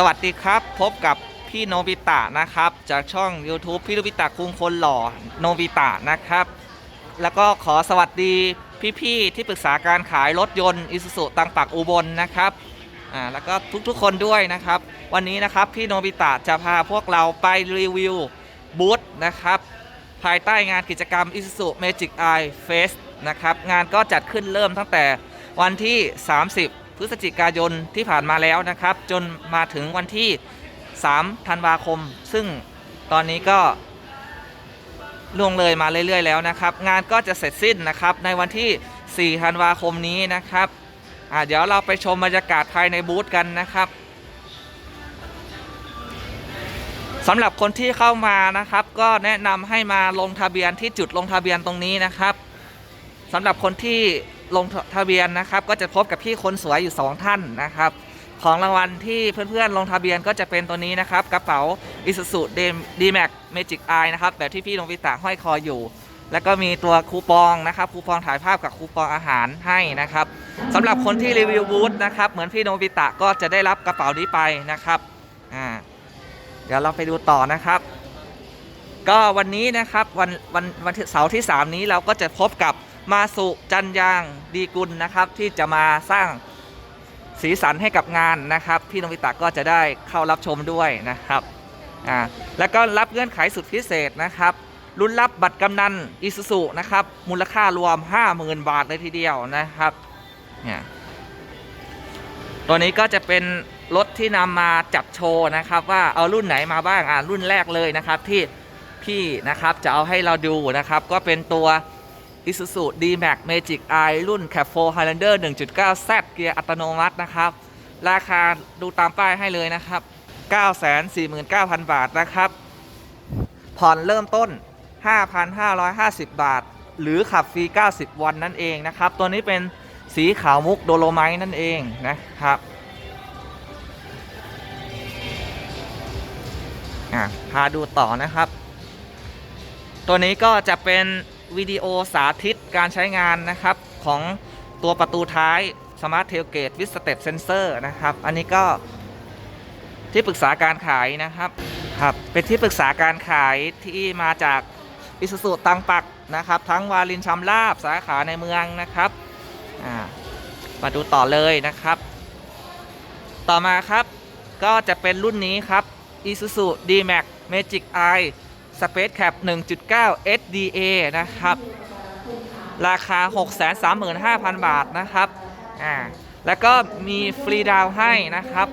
สวัสดีครับ พบกับพี่โนบิตะนะครับ จากช่อง YouTube พี่โนบิตะคุงคนหล่อโนบิตะนะครับ แล้วก็ขอสวัสดีพี่ๆที่ปรึกษาการขายรถยนต์อิสุสุตังปักอุบลนะครับอ่าแล้วก็ทุกๆคนด้วยนะครับ วันนี้นะครับพี่โนบิตะจะพาพวกเราไปรีวิวบูธนะครับ ภายใต้งานกิจกรรม Isuzu Magic Eye Fest นะครับงานก็จัดขึ้นเริ่มตั้งแต่วันที่ 30 พฤศจิกายนที่ผ่านมาแล้วนะครับ จนมาถึงวันที่ 3 ธันวาคม ซึ่งตอนนี้ก็ล่วงเลยมาเรื่อยๆ แล้วนะครับ งานก็จะเสร็จสิ้นนะครับในวันที่ 4 ธันวาคมนี้นะครับเดี๋ยวเราไปชมบรรยากาศภายในบูธกันนะครับสำหรับคนที่เข้ามานะครับ ก็แนะนำให้มาลงทะเบียนที่จุดลงทะเบียนตรงนี้นะครับสำหรับคนที่ ลงทะเบียนนะครับ ก็จะพบกับพี่คนสวยอยู่ 2 ท่านนะครับ ของรางวัลที่เพื่อนๆลงทะเบียนก็จะเป็นตัวนี้นะครับ กระเป๋า Isuzu D-Max Magic Eye นะครับ แบบที่พี่โนบิตะห้อยคออยู่ แล้วก็มีตัวคูปองนะครับคูปองถ่ายภาพกับคูปองอาหารให้นะครับสำหรับคนที่รีวิวบูธนะครับ เหมือนพี่โนบิตะก็จะได้รับกระเป๋านี้ไปนะครับอ่าเดี๋ยวเราไปดูต่อนะครับ ก็วันนี้นะครับวันวันวันเสาร์ที่ 3 นี้เราก็จะพบกับ มาสุจันยางดีกุลนะครับที่จะมาสร้างสีสันให้กับงานนะครับ พี่นวิตะก็จะได้เข้ารับชมด้วยนะครับอ่าแล้วก็รับเงื่อนไขสุดพิเศษนะครับรุ่นรับบัตรกำนันอิสุสุนะครับ มูลค่ารวม 50,000 บาทเลยทีเดียวนะครับเนี่ยตัวนี้ก็จะเป็นรถที่นำมาจับโชว์นะครับ ว่าเอารุ่นไหนมาบ้างอ่ารุ่นแรกเลยนะครับที่พี่นะครับจะเอาให้เราดูนะครับ ก็เป็นตัว Isuzu D-Max Magic Eye รุ่น Cap 4 Highlander 1.9 Z เกียร์อัตโนมัตินะครับ ราคาดูตามป้ายให้เลยนะครับ 949,000 บาทนะครับ ผ่อนเริ่มต้น 5,550 บาท หรือขับฟรี 90 วันนั่นเองนะครับ ตัวนี้เป็นสีขาวมุกโดโลไมต์นั่นเองนะครับพาดูต่อนะครับ ตัวนี้ก็จะเป็น วิดีโอสาธิตการใช้งานนะครับของตัวประตูท้าย Smart Tailgate with Step Sensor นะครับ อันนี้ก็ที่ปรึกษาการขายนะครับครับเป็นที่ปรึกษาการขายที่มาจากอิสุสุตังปักนะครับ ทั้งวาลินชำลาบสาขาในเมืองนะครับมาดูต่อเลยนะครับ ต่อมาครับก็จะเป็นรุ่นนี้ครับ Isuzu D-Max Magic Eye Space Cap 1.9 SDA นะครับ ราคา 635,000 บาทนะครับอ่าแล้วก็มีฟรีดาวให้นะครับ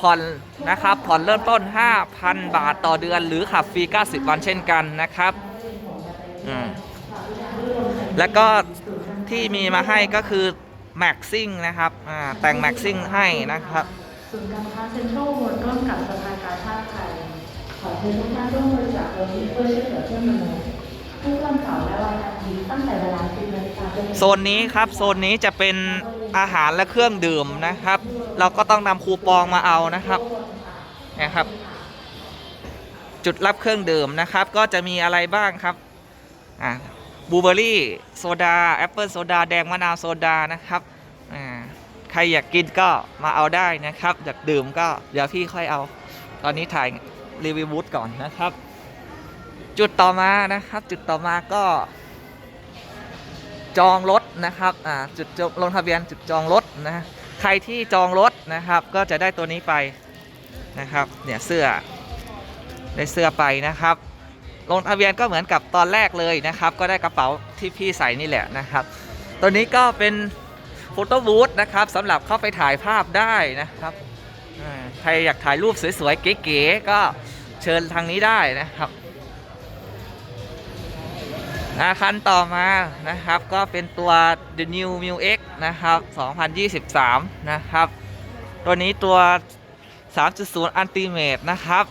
ผ่อนนะครับผ่อนเริ่มต้น 5,000 บาทต่อเดือน หรือขับฟรี 90 วันเช่นกันนะครับอืมแล้วก็ที่มีมาให้ก็คือ Maxing นะครับอ่าแต่ง Maxing ให้นะครับศูนย์การค้าเซ็นทรัลเวิลด์ร่วมกับสภากาชาติไทย ขอเชิญทุกท่านร่วมบริจาคโลหิตเพื่อช่วยเหลือเพื่อนมนุษย์ทุกวันเสาร์และวันอาทิตย์ตั้งแต่เวลา10นาฬิกาจนถึงโซนนี้ครับ โซนนี้จะเป็นอาหารและเครื่องดื่มนะครับ เราก็ต้องนำคูปองมาเอานะครับนะครับ จุดรับเครื่องดื่มนะครับ ก็จะมีอะไรบ้างครับอ่าบูเบอรี่โซดาแอปเปิลโซดาแดงมะนาวโซดานะครับอ่าใครอยากกินก็มาเอาได้นะครับ อยากดื่มก็เดี๋ยวพี่ค่อยเอา ตอนนี้ถ่าย รีวิวบูธก่อนนะครับ จุดต่อมานะครับ จุดต่อมาก็ จองรถนะครับอ่าจุดจลงทะเบียนจุดจองรถนะใครที่จองรถนะครับ ก็จะได้ตัวนี้ไปนะครับเนี่ยเสื้อได้เสื้อไปนะครับลงทะเบียนก็เหมือนกับตอนแรกเลยนะครับ ก็ได้กระเป๋าที่พี่ใส่นี่แหละนะครับ ตัวนี้ก็เป็นโฟโต้บูธนะครับสำหรับเข้าไปถ่ายภาพได้นะครับอ่า ใครอยากถ่ายรูปสวยๆ เก๋ๆ ก็เชิญทางนี้ได้นะครับอาคันต่อมานะครับก็เป็นตัว The New m u X นะครับ 2023 นะครับ ตัวนี้ตัว 3.0 Ultimate นะครับ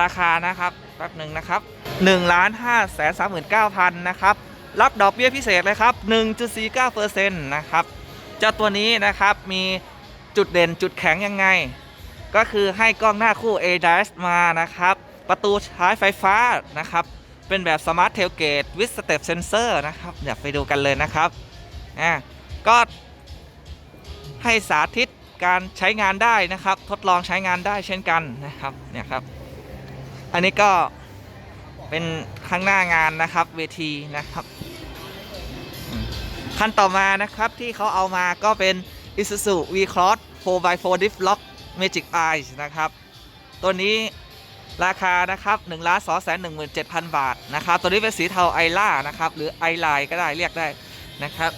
ราคานะครับแป๊บหนึ่งนะครับ1ล้าน5แสน39,000 นะครับ รับดอกเบี้ยพิเศษเลยครับ 1.49%นะครับ เจ้าตัวนี้นะครับมี จุดเด่นจุดแข็งยังไง ก็คือให้กล้องหน้าคู่ ADAS มานะครับ ประตูท้ายไฟฟ้านะครับ เป็นแบบ Smart Tailgate with Step Sensor นะครับเดี๋ยวไปดูกันเลยนะครับอ่ก็ให้สาธิตการใช้งานได้นะครับ ทดลองใช้งานได้เช่นกันนะครับเนี่ยครับ อันนี้ก็เป็นข้างหน้างานนะครับเวทีนะครับ ขั้นต่อมานะครับที่เขาเอามาก็เป็น Isuzu V-Cross 4x4 Diff Lock Magic Eye นะครับ ตัวนี้ราคานะครับ1 2 1 7 0 0 0 บาทนะครับ ตัวนี้เป็นสีเทาไอล่านะครับ หรือไอไลน์ก็ได้เรียกได้นะครับ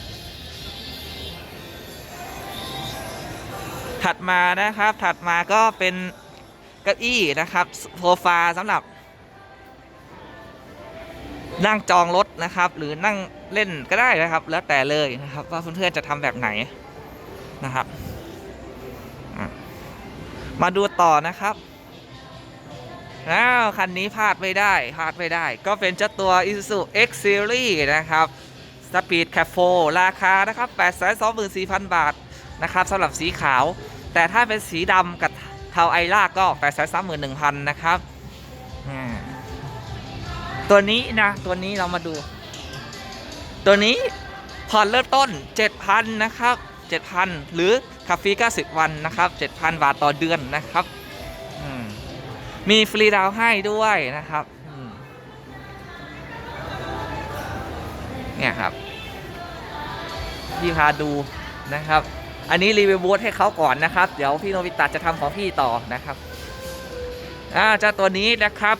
ถัดมานะครับ ถัดมาก็เป็นเก้าอี้นะครับโซฟาสำหรับ นั่งจองรถนะครับ หรือนั่งเล่นก็ได้นะครับ แล้วแต่เลยนะครับ ว่าเพื่อนๆจะทำแบบไหน นะครับมาดูต่อนะครับอ้าวคันนี้พลาดไม่ได้พลาดไม่ได้ ก็เป็นเจ้าตัว Isuzu X Series นะครับ Speed Cap 4ราคานะครับ 824,000 บาทนะครับสำหรับสีขาว แต่ถ้าเป็นสีดำกับเทาไอล่าก็ 831,000 นะครับ ตัวนี้นะ ตัวนี้เรามาดู ตัวนี้ผ่อนเริ่มต้น 7,000 นะครับ 7,000 หรือขับฟรี90 วันนะครับ 7,000 บาทต่อเดือนนะครับมมีฟรีดาวให้ด้วยนะครับเนี่ยครับพี่พาดูนะครับ อันนี้รีวิวบูธให้เขาก่อนนะครับ เดี๋ยวพี่โนบิตะจะทำของพี่ต่อนะครับอ่าเจ้าตัวนี้นะครับ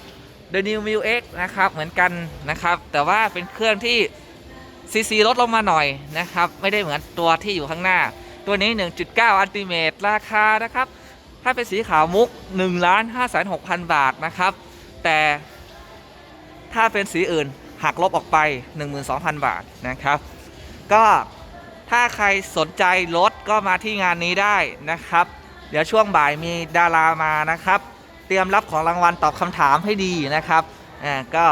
The New m i l X นะครับเหมือนกันนะครับ แต่ว่าเป็นเครื่องที่ ซีซีลดลงมาหน่อยนะครับ ไม่ได้เหมือนตัวที่อยู่ข้างหน้า ตัวนี้ 1.9 อันติเมตรราคานะครับ ถ้าเป็นสีขาวมุก1ล้าน5 6 0 0 0 บาทนะครับ แต่ถ้าเป็นสีอื่นหักลบออกไป 12,000 บาทนะครับ ก็ถ้าใครสนใจรถก็มาที่งานนี้ได้นะครับ เดี๋ยวช่วงบ่ายมีดารามานะครับ เตรียมรับของรางวัลตอบคำถามให้ดีนะครับอ่าก็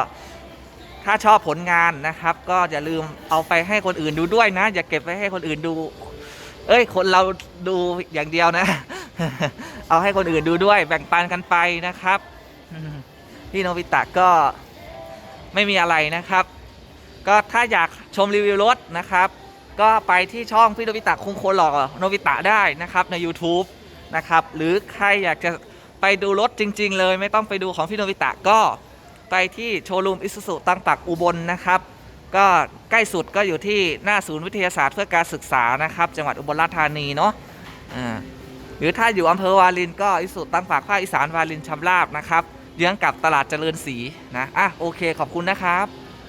ถ้าชอบผลงานนะครับ ก็อย่าลืมเอาไปให้คนอื่นดูด้วยนะ อย่าเก็บไว้ให้คนอื่นดู เอ้ย คนเราดูอย่างเดียวนะ เอาให้คนอื่นดูด้วย แบ่งปันกันไปนะครับพี่โนบิตะก็ไม่มีอะไรนะครับ ก็ถ้าอยากชมรีวิวรถนะครับ ก็ไปที่ช่องพี่โนบิตะคุงโคนหล่อโนบิตะได้นะครับใน YouTube นะครับ หรือใครอยากจะไปดูรถจริง ๆ เลย ไม่ต้องไปดูของพี่โนบิตะก็ ไปที่โชว์รูมอิสุสุตั้งปักอุบลนะครับ ก็ใกล้สุดก็อยู่ที่หน้าศูนย์วิทยาศาสตร์เพื่อการศึกษานะครับ จังหวัดอุบลราชธานีเนาะอ่าหรือถ้าอยู่อำเภอวารินก็อิสุตั้งปักภาคอีสานวารินชำราบนะครับเยื้องกับตลาดเจริญศรีนะอะโอเคขอบคุณนะครับ